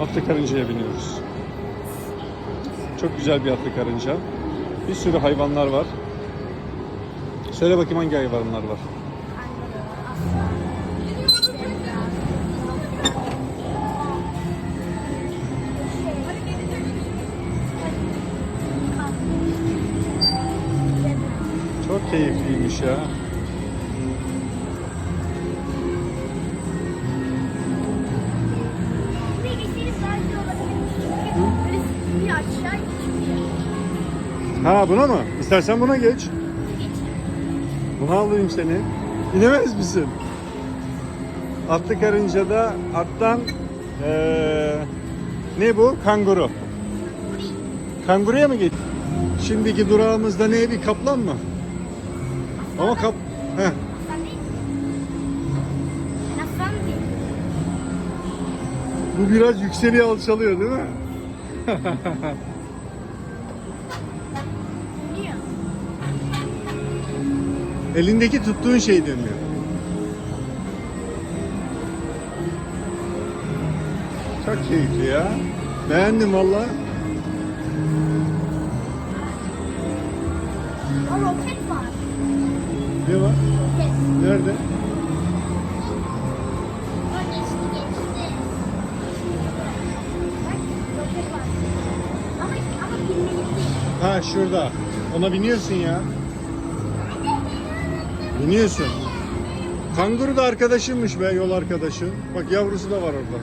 Atlı karıncaya biniyoruz. Çok güzel bir atlı karınca. Bir sürü hayvanlar var. Söyle bakayım hangi hayvanlar var? Çok keyifliymiş ya. Ha buna mı? İstersen buna geç. Buna alayım seni. İnemez misin? Atlı karıncada attan eee, ne bu? Kanguru. Kanguruya mı git? Şimdiki durağımızda ne? Bir kaplan mı? Ama kap... Heh. Bu biraz yükseliyor alçalıyor değil mi? Niye? Elindeki tuttuğun şey dönüyor. Çok keyifli ya. Beğendim valla. Roket var. Ne var? Roket. Nerede? Ha şurada. Ona biniyorsun ya. Biniyorsun. Kanguru da arkadaşımmış be yol arkadaşı. Bak yavrusu da var orada.